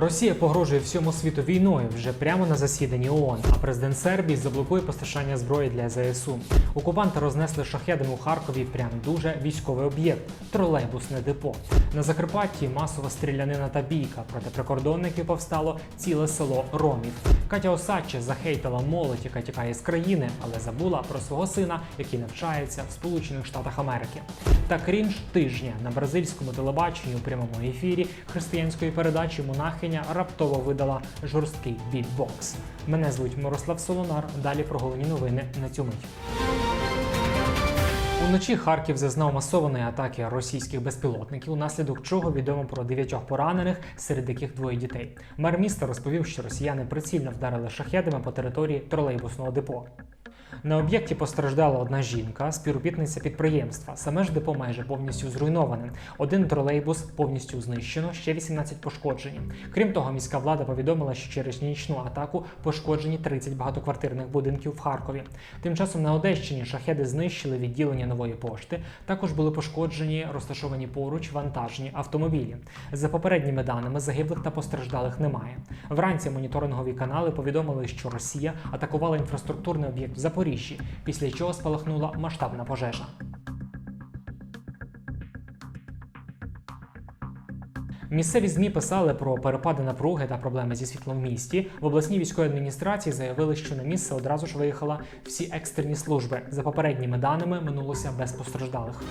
Росія погрожує всьому світу війною вже прямо на засіданні ООН, а президент Сербії заблокує постачання зброї для ЗСУ. Окупанти рознесли шахедами у Харкові прям дуже військовий об'єкт тролейбусне депо. На Закарпатті масова стрілянина та бійка. Проти прикордонників повстало ціле село Ромів. Катя Осадче захейтила молодь, яка тікає з країни, але забула про свого сина, який навчається в Сполучених Штатах Америки. Та крінж тижня на бразильському телебаченні у прямому ефірі християнської передачі монахиня раптово видала жорсткий бітбокс. Мене звуть Мирослав Солонар. Далі про головні новини на цю мить. Уночі Харків зазнав масованої атаки російських безпілотників, унаслідок чого відомо про дев'ятьох поранених, серед яких двоє дітей. Мер міста розповів, що росіяни прицільно вдарили шахедами по території тролейбусного депо. На об'єкті постраждала одна жінка, співробітниця підприємства. Саме ж депо майже повністю зруйноване. Один тролейбус повністю знищено, ще 18 пошкоджені. Крім того, міська влада повідомила, що через нічну атаку пошкоджені 30 багатоквартирних будинків в Харкові. Тим часом на Одещині шахеди знищили відділення нової пошти. Також були пошкоджені розташовані поруч вантажні автомобілі. За попередніми даними загиблих та постраждалих немає. Вранці моніторингові канали повідомили, що Росія атакувала інфраструктурний об'єкт в Запоріжжі, після чого спалахнула масштабна пожежа. Місцеві змі писали про перепади напруги та проблеми зі світлом в місті. В обласній військовій адміністрації заявили, що на місце одразу ж виїхала всі екстрені служби. За попередніми даними минулося без постраждалих.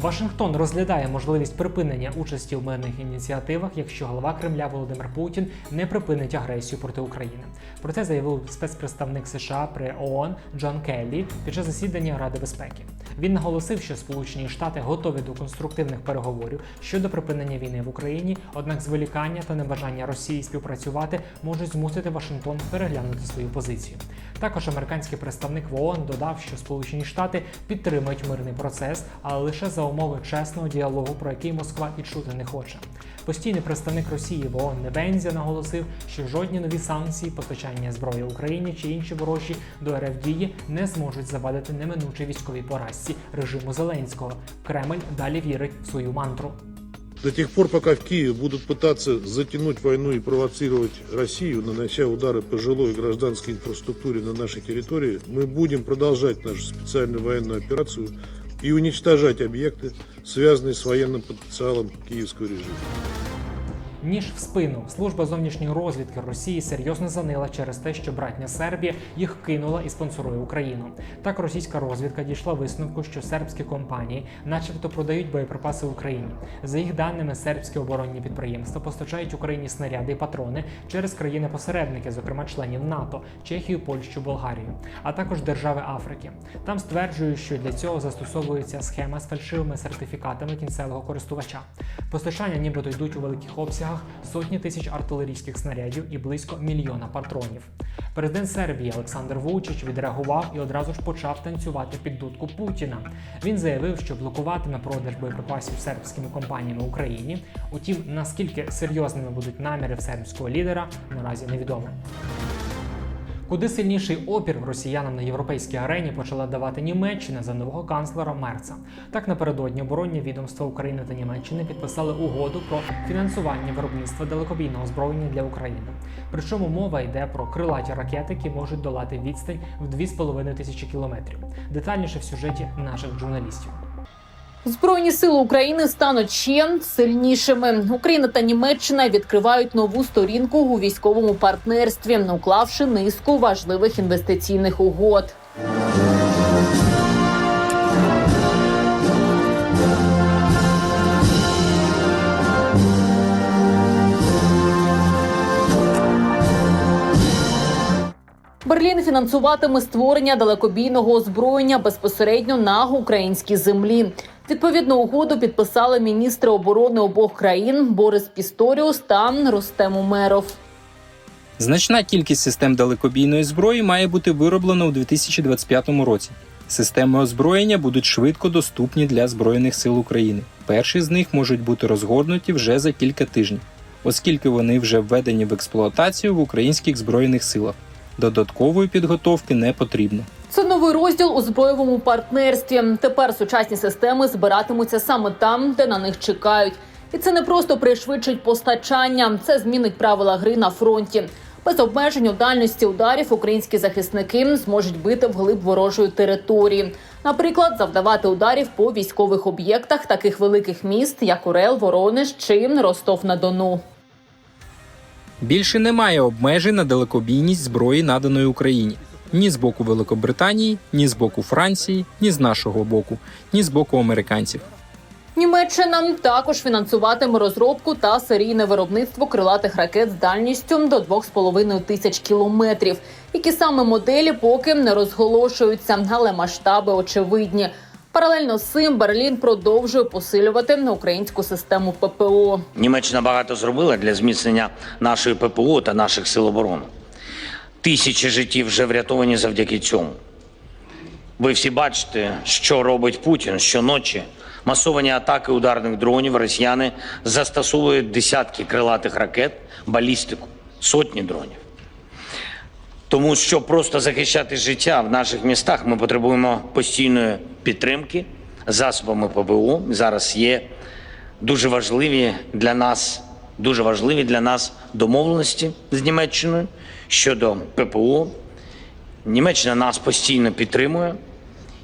Вашингтон розглядає можливість припинення участі в мирних ініціативах, якщо голова Кремля Володимир Путін не припинить агресію проти України. Про це заявив спецпредставник США при ООН Джон Келлі під час засідання Ради безпеки. Він наголосив, що Сполучені Штати готові до конструктивних переговорів щодо припинення війни в Україні, однак зволікання та небажання Росії співпрацювати можуть змусити Вашингтон переглянути свою позицію. Також американський представник в ООН додав, що Сполучені Штати підтримують мирний процес, але лише за умови чесного діалогу, про який Москва і чути не хоче. Постійний представник Росії в ООН Небензя наголосив, що жодні нові санкції, постачання зброї Україні чи інші ворожі до РФ дії не зможуть завадити неминучій військовій поразці режиму Зеленського. Кремль далі вірить в свою мантру. До тех пор, пока в Киеве будут пытаться затянуть войну и провоцировать Россию, нанося удары по жилой и гражданской инфраструктуре на нашей территории, мы будем продолжать нашу специальную военную операцию и уничтожать объекты, связанные с военным потенциалом киевского режима. Ніж в спину служба зовнішньої розвідки Росії серйозно занила через те, що братня Сербія їх кинула і спонсорує Україну. Так російська розвідка дійшла висновку, що сербські компанії, начебто, продають боєприпаси Україні. За їх даними, сербські оборонні підприємства постачають Україні снаряди і патрони через країни-посередники, зокрема членів НАТО, Чехію, Польщу, Болгарію, а також держави Африки. Там стверджують, що для цього застосовується схема з фальшивими сертифікатами кінцевого користувача. Постачання нібито йдуть у великих обсягах сотні тисяч артилерійських снарядів і близько мільйона патронів. Президент Сербії Олександр Вучич відреагував і одразу ж почав танцювати під дудку Путіна. Він заявив, що блокуватиме продаж боєприпасів сербськими компаніями Україні. Утім, наскільки серйозними будуть наміри сербського лідера, наразі невідомо. Куди сильніший опір росіянам на європейській арені почала давати Німеччина за нового канцлера Мерца. Так напередодні оборонні відомства України та Німеччини підписали угоду про фінансування виробництва далекобійного озброєння для України. Причому мова йде про крилаті ракети, які можуть долати відстань в 2,5 тисячі кілометрів. Детальніше в сюжеті наших журналістів. Збройні сили України стануть ще сильнішими. Україна та Німеччина відкривають нову сторінку у військовому партнерстві, уклавши низку важливих інвестиційних угод. Берлін фінансуватиме створення далекобійного озброєння безпосередньо на українській землі. Відповідну угоду підписали міністри оборони обох країн Борис Пісторіус та Рустем Умеров. Значна кількість систем далекобійної зброї має бути вироблена у 2025 році. Системи озброєння будуть швидко доступні для Збройних сил України. Перші з них можуть бути розгорнуті вже за кілька тижнів, оскільки вони вже введені в експлуатацію в українських збройних силах. Додаткової підготовки не потрібно. Це новий розділ у збройовому партнерстві. Тепер сучасні системи збиратимуться саме там, де на них чекають. І це не просто пришвидшить постачання, це змінить правила гри на фронті. Без обмежень у дальності ударів українські захисники зможуть бити вглиб ворожої території. Наприклад, завдавати ударів по військових об'єктах таких великих міст, як Орел, Воронеж чи Ростов на Дону. Більше немає обмежень на далекобійність зброї, наданої Україні ні з боку Великобританії, ні з боку Франції, ні з нашого боку, ні з боку американців. Німеччина також фінансуватиме розробку та серійне виробництво крилатих ракет з дальністю до 2,5 тисяч кілометрів. Які саме моделі поки не розголошуються, але масштаби очевидні. Паралельно з цим Берлін продовжує посилювати на українську систему ППО. Німеччина багато зробила для зміцнення нашої ППО та наших сил оборони. Тисячі життів вже врятовані завдяки цьому. Ви всі бачите, що робить Путін щоночі. Масовані атаки ударних дронів росіяни застосовують десятки крилатих ракет, балістику, сотні дронів. Тому що просто захищати життя в наших містах ми потребуємо постійної підтримки засобами ППО. Зараз є дуже важливі для нас, дуже важливі для нас домовленості з Німеччиною щодо ППО. Німеччина нас постійно підтримує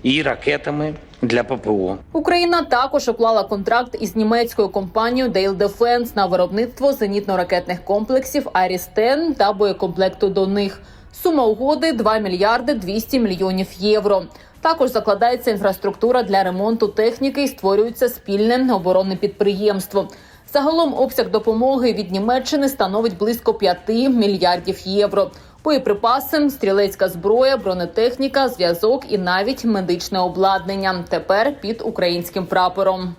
і ракетами для ППО. Україна також уклала контракт із німецькою компанією Dale Defense на виробництво зенітно-ракетних комплексів Арістен та боєкомплекту до них. Сума угоди 2 мільярди 200 мільйонів євро. Також закладається інфраструктура для ремонту техніки і створюється спільне оборонне підприємство. Загалом обсяг допомоги від Німеччини становить близько 5 мільярдів євро. Боєприпаси, стрілецька зброя, бронетехніка, зв'язок і навіть медичне обладнання тепер під українським прапором.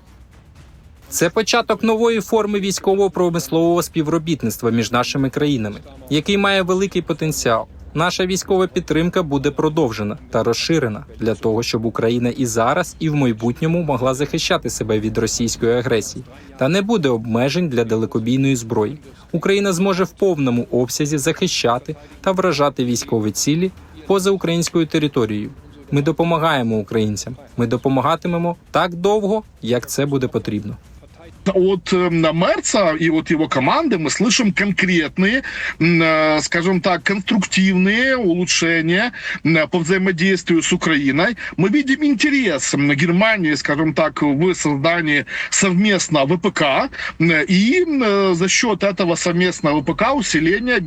Це початок нової форми військово-промислового співробітництва між нашими країнами, який має великий потенціал. Наша військова підтримка буде продовжена та розширена для того, щоб Україна і зараз, і в майбутньому могла захищати себе від російської агресії, та не буде обмежень для далекобійної зброї. Україна зможе в повному обсязі захищати та вражати військові цілі поза українською територією. Ми допомагаємо українцям. Ми допомагатимемо так довго, як це буде потрібно. От э, Мерца и вот его команды мы слышим конкретные, э, скажем так, конструктивные улучшения м, по взаимодействию с Украиной. Мы видим интерес Германии, скажем так, в создании совместного ВПК м, и э, за счет этого совместного ВПК усиления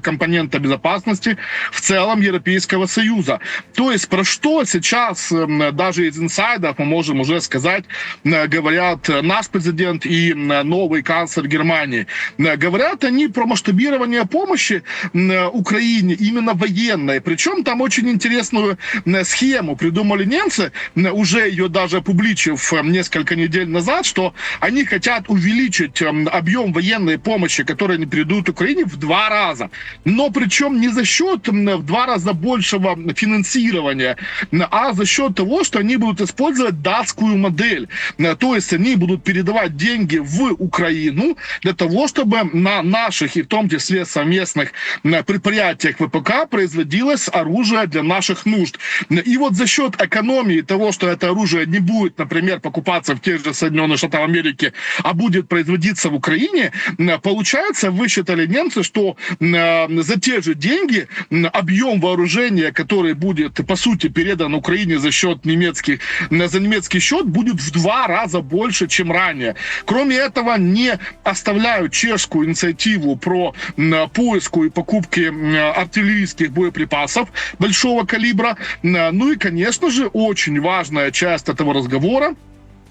компонента безопасности в целом Европейского Союза. То есть про что сейчас даже из инсайдов мы можем уже сказать, говорят э, наш президент и м, новый канцлер Германии. М, Говорят они про масштабирование помощи м, Украине именно военной. Причем там очень интересную м, схему придумали немцы, уже ее даже опубличив м, несколько недель назад, что они хотят увеличить объем военной помощи, которую они передают Украине в два раза. Но причем не за счет в два раза большего финансирования, а за счет того, что они будут использовать датскую модель. То есть они будут передавать деньги в Украину для того, чтобы на наших и в том числе совместных предприятиях ВПК производилось оружие для наших нужд. И вот за счет экономии того, что это оружие не будет, например, покупаться в тех же Соединенных Штатах Америки, а будет производиться в Украине, получается, высчитали немцы, что м, за те же деньги объем вооружения, который будет, по сути, передан Украине за счет немецких, за немецкий счет, будет в два раза больше, чем ранее. Кроме этого, не оставляют чешскую инициативу про м, поиску и покупки м, артиллерийских боеприпасов большого калибра. М, Ну и, конечно же, очень важная часть этого разговора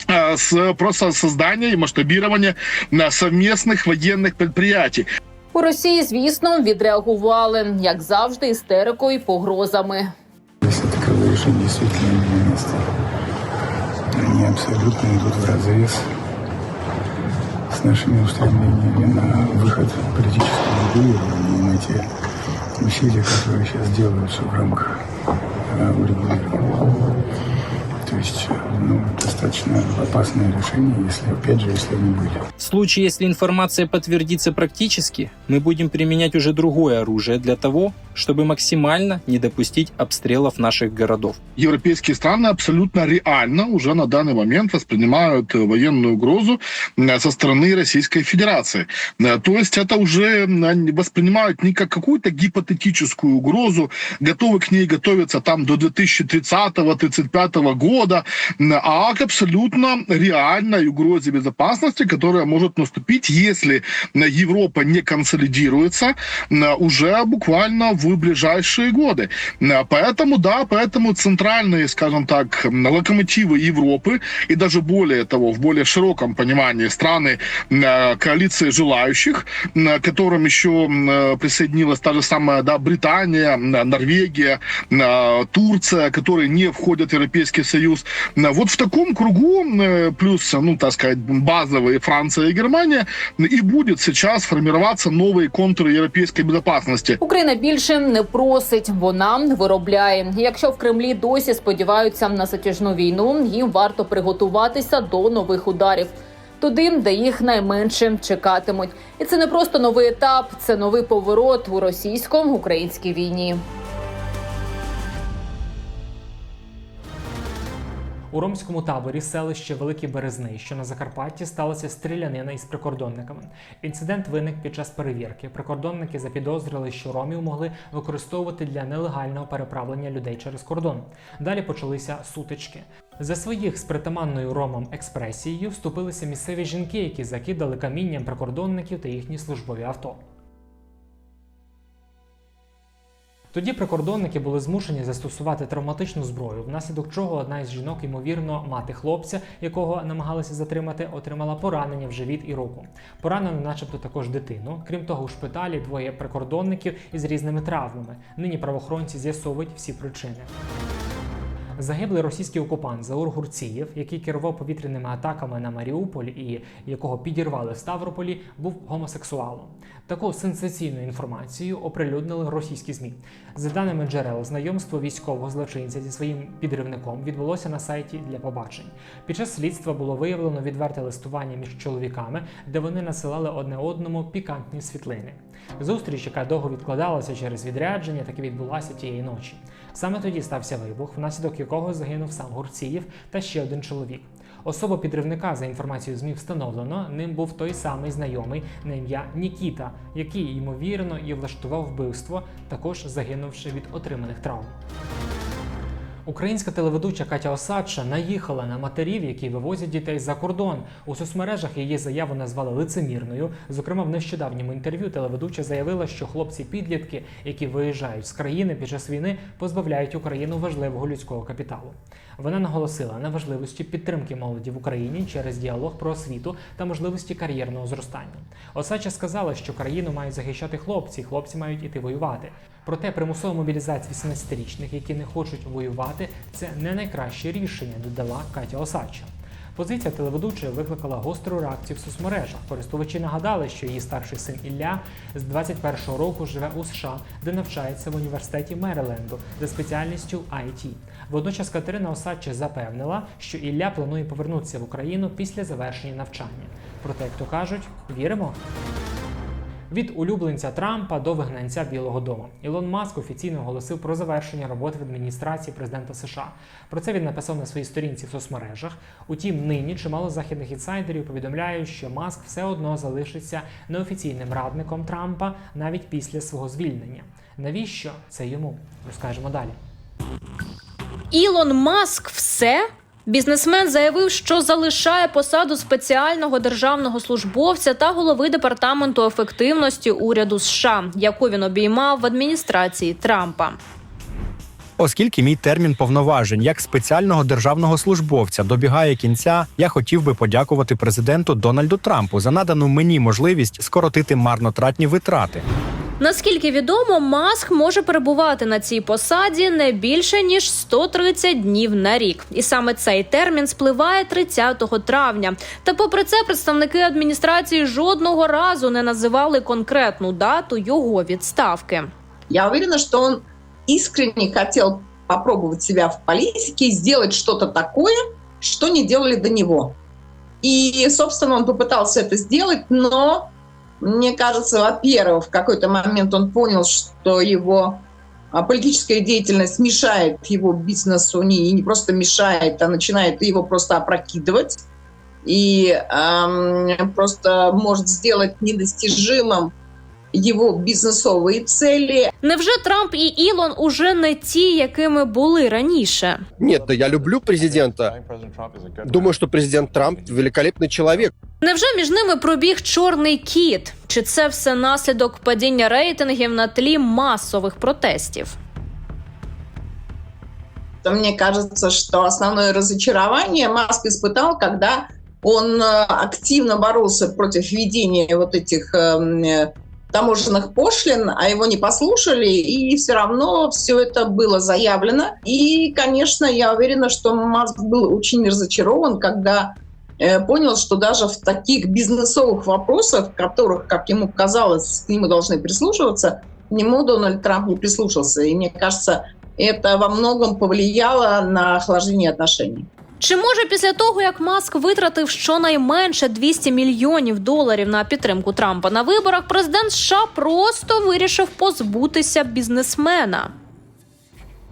э, с просто создания и масштабирования м, совместных военных предприятий. У Росії, звісно, відреагували як завжди, істерикою і погрозами. Если таковые решения действительно имели место, они абсолютно идут в разрез с нашими устремлениями на выход политического регулирования и на те усилия, которые сейчас делаются в рамках э, урегулирования. То есть, ну, достаточно опасное решение, если, опять же, если они были. В случае, если информация подтвердится практически, мы будем применять уже другое оружие для того, чтобы максимально не допустить обстрелов наших городов. Европейские страны абсолютно реально уже на данный момент воспринимают э, военную угрозу со стороны Российской Федерации. Э, То есть это уже воспринимают не как какую-то гипотетическую угрозу, готовы к ней готовиться там до 2030-2035 года, а к абсолютно реальной угрозе безопасности, которая может наступить, если Европа не консолидируется уже буквально в ближайшие годы. М, Поэтому, да, поэтому центральные, скажем так, локомотивы Европы и даже более того, в более широком понимании страны э, коалиции желающих, м, которым еще э, присоединилась та же самая да, Британия, Норвегия, э, Турция, которые не входят в Европейский Союз. Вот в таком кругу, э, плюс, ну, так сказать, базовые Франция и Германия, и будет сейчас формироваться новые контуры европейской безопасности. Україна більше не просить, вона виробляє. Якщо в Кремлі досі сподіваються на затяжну війну, їм варто приготуватися до нових ударів. Туди, де їх найменше чекатимуть, і це не просто новий етап, це новий поворот у російсько-українській війні. У ромському таборі селище Великі Березни, що на Закарпатті, сталася стрілянина із прикордонниками. Інцидент виник під час перевірки. Прикордонники запідозрили, що ромів могли використовувати для нелегального переправлення людей через кордон. Далі почалися сутички. За своїх з притаманною ромам експресією вступилися місцеві жінки, які закидали камінням прикордонників та їхні службові авто. Тоді прикордонники були змушені застосувати травматичну зброю, внаслідок чого одна із жінок, ймовірно, мати хлопця, якого намагалися затримати, отримала поранення в живіт і руку. Поранено, начебто, також дитину. Крім того, у шпиталі двоє прикордонників із різними травмами. Нині правоохоронці з'ясовують всі причини. Загиблий російський окупант Заур Гурцієв, який керував повітряними атаками на Маріуполь і якого підірвали в Ставрополі, був гомосексуалом. Таку сенсаційну інформацію оприлюднили російські змі. За даними джерел, знайомство військового злочинця зі своїм підривником відбулося на сайті для побачень. Під час слідства було виявлено відверте листування між чоловіками, де вони насилали одне одному пікантні світлини. Зустріч, яка довго відкладалася через відрядження, таки відбулася тієї ночі. Саме тоді стався вибух, внаслідок якого загинув сам Гурцієв та ще один чоловік. Особу підривника, за інформацією ЗМІ, встановлено. Ним був той самий знайомий на ім'я Нікіта, який ймовірно і влаштував вбивство, також загинувши від отриманих травм. Українська телеведуча Катя Осадча наїхала на матерів, які вивозять дітей за кордон. У соцмережах її заяву назвали лицемірною. Зокрема, в нещодавньому інтерв'ю телеведуча заявила, що хлопці-підлітки, які виїжджають з країни під час війни, позбавляють Україну важливого людського капіталу. Вона наголосила на важливості підтримки молоді в Україні через діалог про освіту та можливості кар'єрного зростання. Осадча сказала, що країну мають захищати хлопці, хлопці мають іти воювати. Проте примусова мобілізація 18-річних, які не хочуть воювати, це не найкраще рішення, додала Катя Осадча. Позиція телеведучої викликала гостру реакцію в соцмережах. Користувачі нагадали, що її старший син Ілля з 21-го року живе у США, де навчається в університеті Мериленду за спеціальністю IT. Водночас Катерина Осадча запевнила, що Ілля планує повернутися в Україну після завершення навчання. Проте, як то кажуть, віримо. Від улюбленця Трампа до вигнанця Білого Дому Ілон Маск офіційно оголосив про завершення роботи в адміністрації президента США. Про це він написав на своїй сторінці в соцмережах. Утім, нині чимало західних інсайдерів повідомляють, що Маск все одно залишиться неофіційним радником Трампа навіть після свого звільнення. Навіщо це йому? Розкажемо далі. Ілон Маск все. Бізнесмен заявив, що залишає посаду спеціального державного службовця та голови департаменту ефективності уряду США, яку він обіймав в адміністрації Трампа. Оскільки мій термін повноважень як спеціального державного службовця добігає кінця, я хотів би подякувати президенту Дональду Трампу за надану мені можливість скоротити марнотратні витрати. Наскільки відомо, Маск може перебувати на цій посаді не більше ніж 130 днів на рік, і саме цей термін спливає 30 травня. Та, попри це, представники адміністрації жодного разу не називали конкретну дату його відставки. Я уверена, что он искренне хотел попробовать себя в политике и сделать что-то такое, что не делали до него. И, собственно, он попытался это сделать, но, мне кажется, во-первых, в какой-то момент он понял, что его а, политическая деятельность мешает его бизнесу, не, не просто мешает, а начинает его просто опрокидывать. И эм, просто может сделать недостижимым его бізнесові цілі. Невже Трамп і Ілон уже не ті, якими були раніше? Нет, да я люблю президента. Думаю, что президент Трамп великолепный человек. Невже між ними пробіг чорний кіт? Чи це все наслідок падіння рейтингів на тлі масових протестів? То Мне кажется, что основное разочарование Маск испытал, когда он э, активно боролся против введения вот этих эм, э, таможенных пошлин, а его не послушали, и все равно все это было заявлено. И, конечно, я уверена, что Маск был очень разочарован, когда э, понял, что даже в таких бизнесовых вопросах, в которых, как ему казалось, к нему должны прислушиваться, к нему Дональд Трамп не прислушался. И мне кажется, это во многом повлияло на охлаждение отношений. Чи може після того, як Маск витратив щонайменше 200 мільйонів доларів на підтримку Трампа на виборах, президент США просто вирішив позбутися бізнесмена?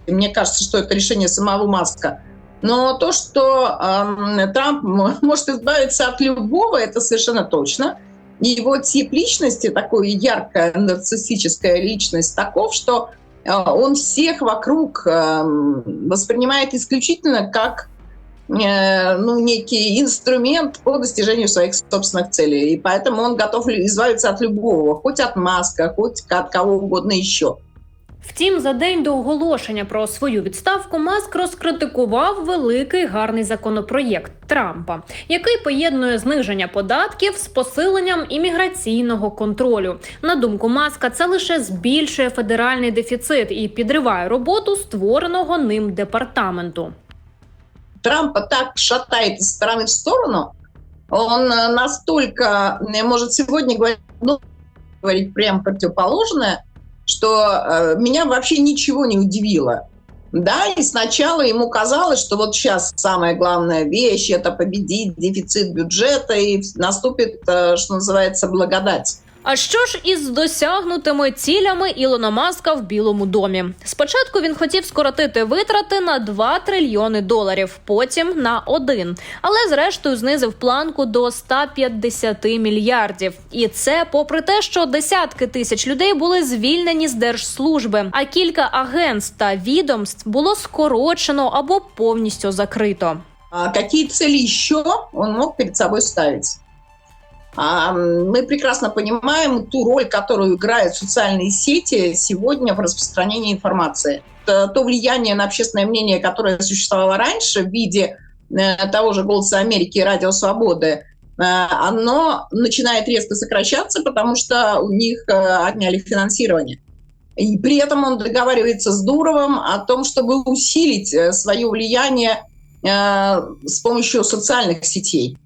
И Мне кажется, что это решение самого Маска. Но то, что эм, Трамп м- может избавиться от любого, это совершенно точно. И его тип личности, такой яркая нарциссическая личность, таков, что э, он всех вокруг эм, воспринимает исключительно как э, ну, некий инструмент по достижению своих собственных целей. И поэтому он готов избавиться от любого, хоть от Маска, хоть от кого угодно еще. Втім, за день до оголошення про свою відставку Маск розкритикував великий гарний законопроєкт Трампа, який поєднує зниження податків з посиленням імміграційного контролю. На думку Маска, це лише збільшує федеральний дефіцит і підриває роботу створеного ним департаменту. Трампа так шатает из стороны в сторону, он э, настолько э, может сегодня говорить, ну, говорить прям противоположное, что э, меня вообще ничего не удивило. Да, и сначала ему казалось, что вот сейчас самая главная вещь – это победить дефицит бюджета, и наступит, э, что называется, благодать. А що ж із досягнутими цілями Ілона Маска в Білому домі? Спочатку він хотів скоротити витрати на 2 трильйони доларів, потім на 1. Але зрештою знизив планку до 150 мільярдів. І це попри те, що десятки тисяч людей були звільнені з держслужби, а кілька агентств та відомств було скорочено або повністю закрито. А какие цели еще он мог перед собой ставить? А, Мы прекрасно понимаем ту роль, которую играют социальные сети сегодня в распространении информации. Это То влияние на общественное мнение, которое существовало раньше в виде э, того же «Голоса Америки» и «Радио Свободы», э, оно начинает резко сокращаться, потому что у них э, отняли финансирование. И при этом он договаривается с Дуровым о том, чтобы усилить э, свое влияние э, с помощью социальных сетей.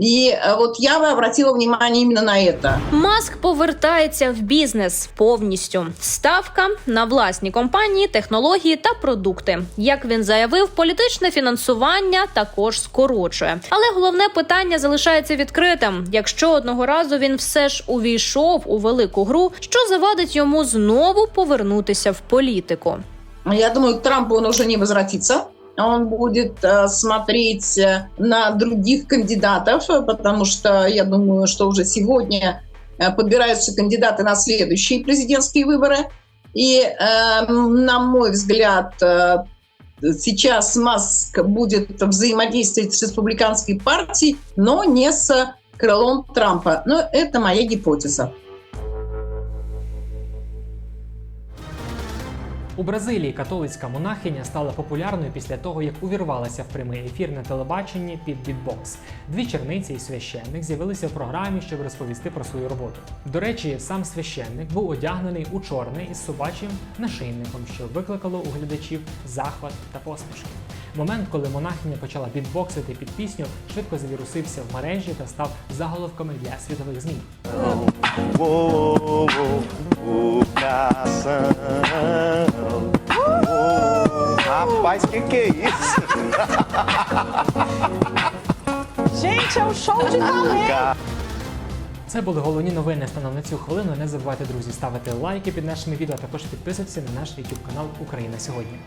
И э, вот я бы обратила внимание именно на это. Маск повертається в бізнес повністю. Ставка на власні компанії, технології та продукти. Як він заявив, політичне фінансування також скорочує. Але головне питання залишається відкритим. Якщо одного разу він все ж увійшов у велику гру, що завадить йому знову повернутися в політику. Я думаю, к Трампу он уже не возвратится. Он будет э, смотреть э, на других кандидатов, э, потому что я думаю, что уже сегодня подбираются кандидаты на следующие президентские выборы. И, э, на мой взгляд, сейчас Маск будет взаимодействовать с республиканской партией, но не с крылом Трампа. Но это моя гипотеза. У Бразилії католицька монахиня стала популярною після того, як увірвалася в прямий ефір на телебаченні під бітбокс. Дві черниці і священник з'явилися в програмі, щоб розповісти про свою роботу. До речі, сам священник був одягнений у чорне із собачим нашийником, що викликало у глядачів захват та посмішки. Момент, коли монахиня почала бітбоксити під пісню, швидко завірусився в мережі та став заголовками для світових змі. Rapaz, que que é isso? Gente, é um show de talento. Це були головні новини станом на цю хвилину. Не забувайте, друзі, ставити лайки під нашими відео, а також підписуватися на наш YouTube канал Україна сьогодні.